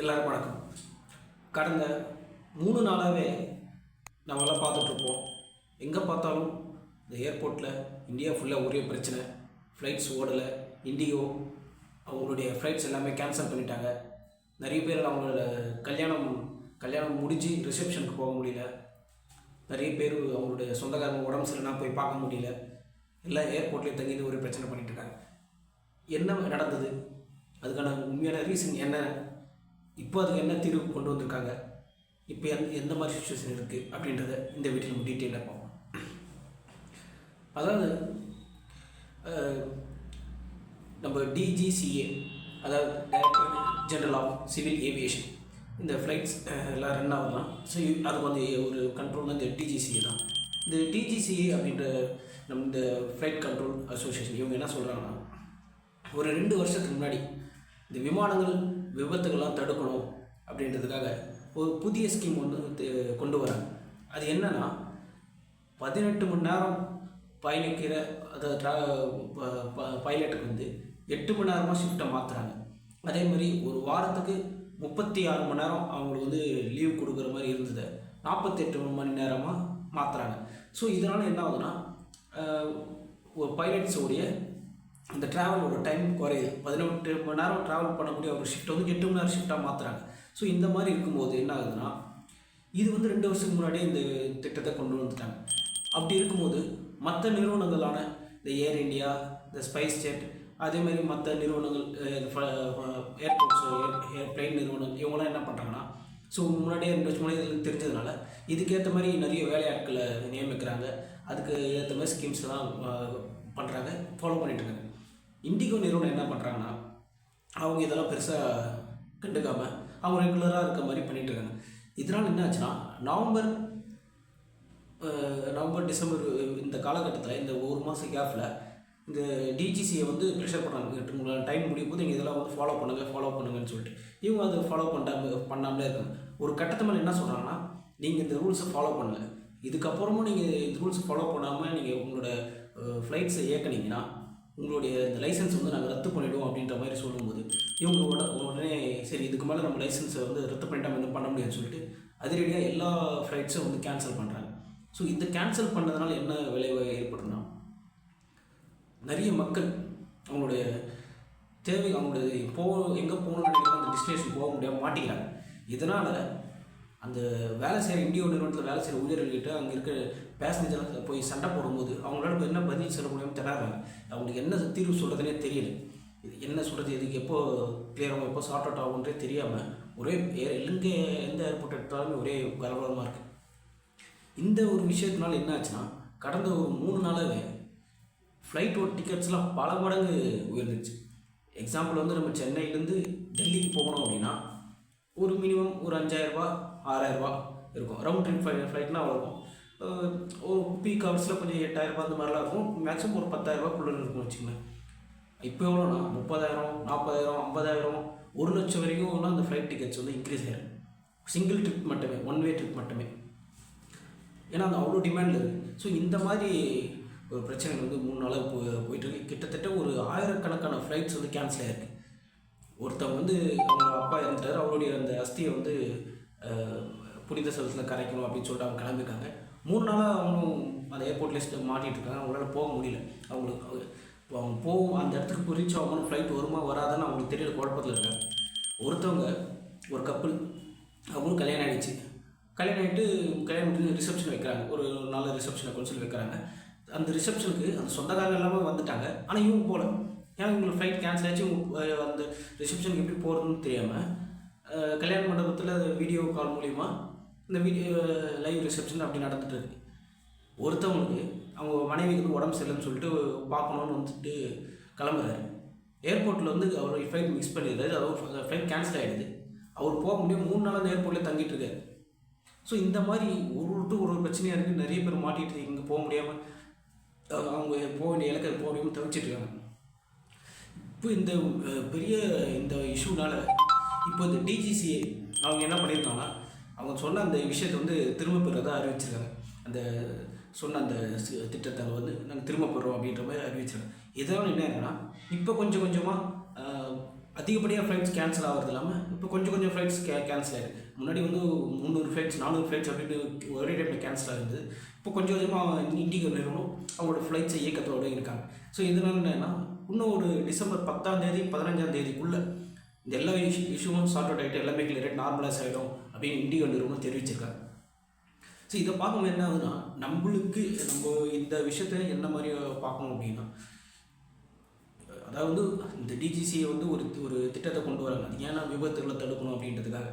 எல்லாருக்கும் வணக்கம். கடந்த மூணு நாளாகவே நம்மளாம் பார்த்துட்ருப்போம். எங்கே பார்த்தாலும் இந்த ஏர்போர்ட்டில் இந்தியா ஃபுல்லாக ஒரே பிரச்சனை. ஃப்ளைட்ஸ் ஓடலை. இண்டிகோ அவங்களுடைய ஃப்ளைட்ஸ் எல்லாமே கேன்சல் பண்ணிட்டாங்க. நிறைய பேர் அவங்களோட கல்யாணம் கல்யாணம் முடிஞ்சு ரிசப்ஷனுக்கு போக முடியல. நிறைய பேர் அவங்களுடைய சொந்தக்காரங்க உடம்பு சரியில்லைனா போய் பார்க்க முடியல. எல்லாம் ஏர்போர்ட்லேயே தங்கி ஒரு பிரச்சனை பண்ணிட்டு இருக்காங்க. என்ன நடந்தது? அதுக்கான உண்மையான ரீசன் என்ன? இப்போ அதுக்கு என்ன தீர்வு கொண்டு வந்திருக்காங்க? இப்போ எந்த எந்த மாதிரி சுச்சுவேஷன் இருக்குது அப்படின்றத இந்த வீட்டில் நம்ம டீட்டெயிலாக பார்ப்போம். அதாவது நம்ம டிஜிசிஏ அதாவது director general of civil aviation இந்த ஃப்ளைட்ஸ் எல்லாம் ரன் ஆகலாம் ஸோ அது வந்து ஒரு கண்ட்ரோல் இந்த டிஜிசிஏ தான். இந்த டிஜிசிஏ அப்படின்ற நம்ம இந்த ஃப்ளைட் கண்ட்ரோல் அசோசியேஷன் இவங்க என்ன சொல்கிறாங்கன்னா ஒரு ரெண்டு வருஷத்துக்கு முன்னாடி இந்த விமானங்கள் விபத்துகள்லாம் தடுக்கணும் அப்படின்றதுக்காக ஒரு புதிய ஸ்கீம் ஒன்று கொண்டு வராங்க. அது என்னென்னா பதினெட்டு மணி நேரம் பயணிக்கிற அதை ட்ரா ப- ப- பைலட்டுக்கு வந்து எட்டு மணி நேரமாக ஷிஃப்ட்டை மாற்றுறாங்க அதே மாதிரி ஒரு வாரத்துக்கு முப்பத்தி ஆறு மணி நேரம் அவங்களுக்கு வந்து லீவ் கொடுக்குற மாதிரி இருந்தது நாற்பத்தெட்டு மணி நேரமாக மாற்றுறாங்க ஸோ இதனால் என்ன ஆகுதுன்னா ஒரு பைலட்ஸோடைய அந்த ட்ராவலோட டைம் குறையுது பதினெட்டு மணி நேரம் ட்ராவல் பண்ணக்கூடிய ஒரு ஷிஃப்ட் வந்து எட்டு மணி நேரம் ஷிஃப்ட்டாக மாற்றுறாங்க ஸோ இந்த மாதிரி இருக்கும்போது என்ன ஆகுதுன்னா இது வந்து ரெண்டு வருஷத்துக்கு முன்னாடியே இந்த திட்டத்தை கொண்டு வந்துட்டாங்க. அப்படி இருக்கும்போது மற்ற நிறுவனங்களான இந்த ஏர் இண்டியா இந்த ஸ்பைஸ் ஜெட் அதே மாதிரி மற்ற நிறுவனங்கள் ஏர்போர்ட்ஸ் ஏர்பிளைன் நிறுவனங்கள் இவங்களாம் என்ன பண்ணுறாங்கன்னா ஸோ முன்னாடியே ரெண்டு வருஷம் முன்னாடி தெரிஞ்சதுனால இதுக்கேற்ற மாதிரி நிறைய வேலையாட்களை நியமிக்கிறாங்க. அதுக்கு ஏற்ற மாதிரி ஸ்கீம்ஸ்லாம் பண்ணுறாங்க ஃபாலோ பண்ணிட்டுருக்காங்க இண்டிகோ நிறுவனம் என்ன பண்ணுறாங்கன்னா அவங்க இதெல்லாம் பெருசாக கண்டுக்காமல் அவங்க ரெகுலராக இருக்க மாதிரி பண்ணிகிட்டு இருக்காங்க. இதனால் என்ன ஆச்சுன்னா நவம்பர் நவம்பர் டிசம்பர் இந்த காலகட்டத்தில் இந்த ஒரு மாதம் கேப்பில் இந்த டிஜிசியை வந்து ப்ரெஷர் பண்ணாங்க. உங்களால் டைம் முடியும் போது நீங்கள் இதெல்லாம் வந்து ஃபாலோ பண்ணுங்கள் ஃபாலோ பண்ணுங்கன்னு சொல்லிட்டு இவங்க அதை ஃபாலோ பண்ணாம பண்ணாமலே இருக்காங்க. ஒரு கட்டத்து மேலே என்ன சொல்கிறாங்கன்னா நீங்கள் இந்த ரூல்ஸை ஃபாலோ பண்ணல. இதுக்கப்புறமும் நீங்கள் இந்த ரூல்ஸை ஃபாலோ பண்ணாமல் நீங்கள் உங்களோட ஃப்ளைட்ஸை இயக்குனீங்கன்னா உங்களுடைய இந்த லைசன்ஸ் வந்து நாங்கள் ரத்து பண்ணிவிடுவோம் அப்படின்ற மாதிரி சொல்லும்போது இவங்க உட உடனே சரி இதுக்கு மேலே நம்ம லைசன்ஸை வந்து ரத்து பண்ணிட்டா இன்னும் பண்ண முடியாதுன்னு சொல்லிட்டு அதிரடியாக எல்லா ஃப்ளைட்ஸும் வந்து கேன்சல் பண்ணுறாங்க ஸோ இந்த கேன்சல் பண்ணதுனால என்ன விளைவு ஏற்படுதுன்னா நிறைய மக்கள் அவங்களுடைய தேவை அவங்களுடைய போ எங்கே போகணும்னு நினைக்கிறாங்க அந்த டெஸ்டினேஷன் போக முடியாமல் மாட்டிக்கிறாங்க. இதனால் அந்த வேலை செய்கிற இந்தியோ நிறுவனத்தில் வேலை செய்கிற ஊழியர்கள்கிட்ட அங்கே இருக்க பேசஞ்சர் போய் சண்டை போடும்போது அவங்களால என்ன பதில் சொல்ல முடியாமல் தராங்க அவங்களுக்கு என்ன தீர்வு சொல்கிறதுனே தெரியல. இது என்ன சொல்கிறது இதுக்கு எப்போ கிளியர் ஆகும் எப்போ சார்ட் அவுட் ஆகுன்றே தெரியாமல் ஒரே ஏர் எங்கே எந்த ஏர்போர்ட் எடுத்தாலுமே ஒரே கலவரமாக இருக்குது இந்த ஒரு விஷயத்தினால என்ன ஆச்சுன்னா கடந்த ஒரு மூணு நாளாகவே ஃப்ளைட்டோட டிக்கெட்ஸ்லாம் பல மடங்கு உயர்ந்துச்சு எக்ஸாம்பிள் வந்து நம்ம சென்னையிலேருந்து டெல்லிக்கு போகணும் அப்படின்னா ஒரு மினிமம் ஒரு அஞ்சாயிரரூபா ஆறாயிரரூபா இருக்கும். ரவுண்ட் ட்ரிப் ஃப்ளை ஃப்ளைட்னா அவ்வளோ இருக்கும் ஒரு பீக் ஹவர்ஸில் கொஞ்சம் எட்டாயிரரூபா அந்த மாதிரிலாம் இருக்கும். மேக்ஸிமம் ஒரு பத்தாயிரரூபாக்குள்ளே இருக்கும் வச்சுக்கோங்களேன். இப்போ எவ்வளோனா முப்பதாயிரம் நாற்பதாயிரம் ஐம்பதாயிரம் ஒரு லட்சம் வரைக்கும் அந்த ஃப்ளைட் டிக்கெட்ஸ் வந்து இன்க்ரீஸ் ஆகிடும் சிங்கிள் ட்ரிப் மட்டுமே ஒன் வே ட்ரிப் மட்டுமே. ஏன்னா அந்த அவ்வளோ டிமாண்டில் இருக்குது ஸோ இந்த மாதிரி ஒரு பிரச்சனை வந்து மூணு நாளாக போ போயிட்டுருக்கு கிட்டத்தட்ட ஒரு ஆயிரக்கணக்கான ஃப்ளைட்ஸ் வந்து கேன்சல் ஆகிருக்கு ஒருத்தவங்க வந்து அவங்க அப்பா இறந்துட்டாரு. அவருடைய அந்த அஸ்தியை வந்து புனித சதத்தில் கரைக்கணும் அப்படின்னு சொல்லிட்டு அவங்க கிளம்பிட்டாங்க மூணு நாளாக அவங்களும் அந்த ஏர்போர்ட் லிஸ்ட்டில் இருக்காங்க. அவங்களால போக முடியல. அவங்களுக்கு அவங்க இப்போ அவங்க போகும் அந்த இடத்துக்கு புரிஞ்சு அவங்களும் ஃப்ளைட் வருமா வராதான்னு அவங்களுக்கு தெரியல. குழப்பத்தில் இருக்காங்க. ஒருத்தவங்க ஒரு கப்பல் அவங்களும் கல்யாணம் ஆயிடுச்சு. கல்யாணம் ஆகிட்டு கல்யாணம் முடிஞ்சு ரிசப்ஷன் வைக்கிறாங்க. ஒரு நாலு ரிசப்ஷனை கொண்டு வைக்கிறாங்க. அந்த ரிசப்ஷனுக்கு அந்த சொந்தக்காரங்க எல்லாமே வந்துட்டாங்க. ஆனால் இவங்க போகல ஏன்னா உங்களுக்கு ஃப்ளைட் கேன்சல் ஆச்சு? அந்த ரிசப்ஷனுக்கு எப்படி போகிறதுன்னு தெரியாமல் கல்யாண மண்டபத்தில் வீடியோ கால் மூலிமா இந்த வீடியோ லைவ் ரிசப்ஷன் அப்படி நடந்துட்டு இருக்கு. ஒருத்தவங்களுக்கு அவங்க மனைவிக்கு வந்து உடம்பு சரியில்லைன்னு சொல்லிட்டு பார்க்கணுன்னு வந்துட்டு கிளம்புறாரு. ஏர்போர்ட்டில் வந்து அவர் ஃப்ளைட் மிஸ் பண்ணிடுறாரு. அவர் ஃப்ளைட் கேன்சல் ஆகிடுது அவர் போக முடியும் மூணு நாள் அந்த ஏர்போர்ட்லேயே தங்கிட்டு இருக்காரு. ஸோ இந்த மாதிரி ஒரு ஒரு ஒரு பிரச்சனையாக இருக்குது நிறைய பேர் மாட்டிகிட்டு இங்கே போக முடியாமல் அவங்க போக வேண்டிய இலக்கை போக முடியாமல் தவிச்சிட்ருக்காங்க இப்போ இந்த பெரிய இந்த இஷ்யூனால இப்போ இந்த டிஜிசிஏ அவங்க என்ன பண்ணியிருக்காங்கன்னா அவங்க சொன்ன அந்த விஷயத்தை வந்து திரும்ப பெறதா அறிவிச்சிருக்காங்க. அந்த சொன்ன அந்த திட்டத்தை வந்து நாங்கள் திரும்ப பெறுறோம் அப்படின்ற மாதிரி அறிவிச்சிருக்காங்க. இதெல்லாம் என்ன இருக்குன்னா இப்போ கொஞ்சம் கொஞ்சமாக அதிகப்படியாக ஃப்ளைட்ஸ் கேன்சல் ஆகிறது இல்லாமல் இப்போ கொஞ்சம் கொஞ்சம் ஃப்ளைட்ஸ் கே கேன்சல் ஆகிருக்கு முன்னாடி வந்து முந்நூறு ஃப்ளைட்ஸ் நானூறு ஃப்ளைட்ஸ் அப்படின்னு ஒரே டைமில் கேன்சல் ஆகுது இப்போ கொஞ்சம் கொஞ்சமாக இண்டிகோ நிறுவனம் அவங்களோட ஃப்ளைட்ஸை இயக்கத்தோடு இருக்காங்க. ஸோ இதனால என்னன்னா இன்னும் ஒரு டிசம்பர் பத்தாம் தேதி பதினஞ்சாம் தேதிக்குள்ளே இந்த எல்லா இஷ்யூ இஷ்யூவும் சார்ட் அவுட் ஆகிட்டு எல்லாமே கிளியர் நார்மலைஸ் ஆகிடும் அப்படின்னு இண்டியோ நிறுவனம் தெரிவிச்சிருக்காங்க. ஸோ இதை பார்க்கும்போது என்ன ஆகுதுன்னா நம்மளுக்கு நம்ம இந்த விஷயத்த என்ன மாதிரி பார்க்கணும் அப்படின்னா அதாவது இந்த டிஜிசியை வந்து ஒரு ஒரு திட்டத்தை கொண்டு வராங்க. அது ஏன்னா விபத்துகளை தடுக்கணும் அப்படின்றதுக்காக.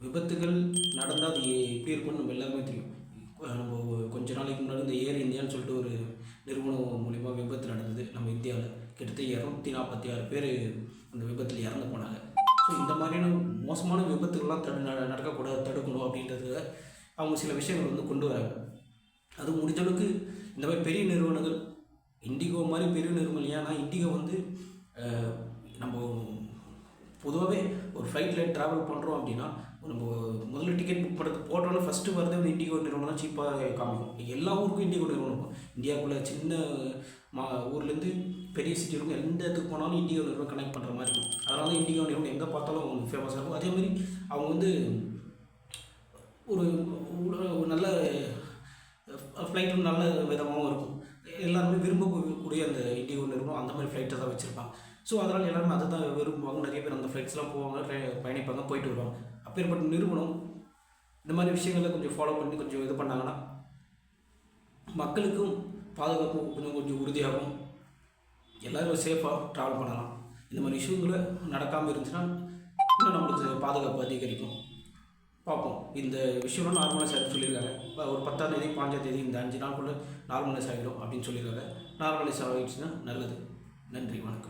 விபத்துகள் நடந்தால் அது எப்படி இருக்கும்னு நம்ம எல்லாருமே தெரியும். நம்ம கொஞ்ச நாளைக்கு முன்னாடி இந்த ஏர் இந்தியான்னு சொல்லிட்டு ஒரு நிறுவனம் மூலிமா விபத்து நடந்தது. நம்ம இந்தியாவில் கிட்டத்தட்ட இரநூத்தி நாற்பத்தி ஆறு பேர் அந்த விபத்தில் இறந்து போனாங்க. ஸோ இந்த மாதிரியான மோசமான விபத்துகள்லாம் தடு நட- நடக்கக்கூடாது தடுக்கணும் அப்படின்றதுக்காக அவங்க சில விஷயங்கள் வந்து கொண்டு வராங்க. அது முடிஞ்சளவுக்கு இந்த மாதிரி பெரிய நிறுவனங்கள் இண்டிகோ மாதிரி பெரிய நிறுவனங்கள் ஏன்னா இண்டிகோ வந்து நம்ம பொதுவாகவே ஒரு ஃப்ளைட்டில் ட்ராவல் பண்ணுறோம் அப்படின்னா நம்ம முதல்ல டிக்கெட் புக் பண்ணுறது போட்டோன்னு ஃபஸ்ட்டு வரது வந்து இண்டிகோ நிறுவனம் தான் சீப்பாக காமிக்கும். எல்லா ஊருக்கும் இண்டிகோ நிறுவனம் இருக்கும். இந்தியாவுக்குள்ளே சின்ன மா ஊர்லேருந்து பெரிய சிட்டி இருக்கும் எந்த இடத்துக்கு போனாலும் இண்டிகோ நிறுவனம் கனெக்ட் பண்ணுற மாதிரி இருக்கும். அதனால தான் இண்டிகோ நிறுவனம் எங்கே பார்த்தாலும் ஃபேமஸாக இருக்கும். அதே மாதிரி அவங்க வந்து ஒரு ஒரு- ஒரு நல்ல ஃப்ளைட்டும் நல்ல விதமாகவும் இருக்கும். எல்லாருமே விரும்பக்கூடிய அந்த இண்டிகோ நிறுவனம் அந்த மாதிரி ஃப்ளைட்டை தான் வச்சுருப்பாங்க. ஸோ அதனால் எல்லாருமே அதை தான் விரும்புவாங்க. நிறைய பேர் அந்த ஃப்ளைட்ஸ்லாம் போவாங்க பயணிப்பாங்க போயிட்டு வருவாங்க. அப்பேற்பட்ட நிறுவனம் இந்த மாதிரி விஷயங்களை கொஞ்சம் ஃபாலோ பண்ணி கொஞ்சம் இது பண்ணாங்கன்னா மக்களுக்கும் பாதுகாப்பும் கொஞ்சம் கொஞ்சம் உறுதியாகும். எல்லோரும் சேஃபாக ட்ராவல் பண்ணலாம். இந்த மாதிரி விஷயங்களை நடக்காமல் இருந்துச்சுன்னா இன்னும் நம்மளுக்கு பாதுகாப்பு அதிகரிக்கும். பார்ப்போம். இந்த விஷயம்லாம் நார்மலைஸ் ஆகிடும் சொல்லியிருக்காங்க. ஒரு பத்தாம் தேதி பாஞ்சாம் தேதி இந்த அஞ்சு நாளுக்குள்ளே நார்மலைஸ் ஆகிடும் அப்படின்னு சொல்லியிருக்காங்க. நார்மலைஸ் ஆகிடுச்சுன்னா நல்லது. நன்றி வணக்கம்.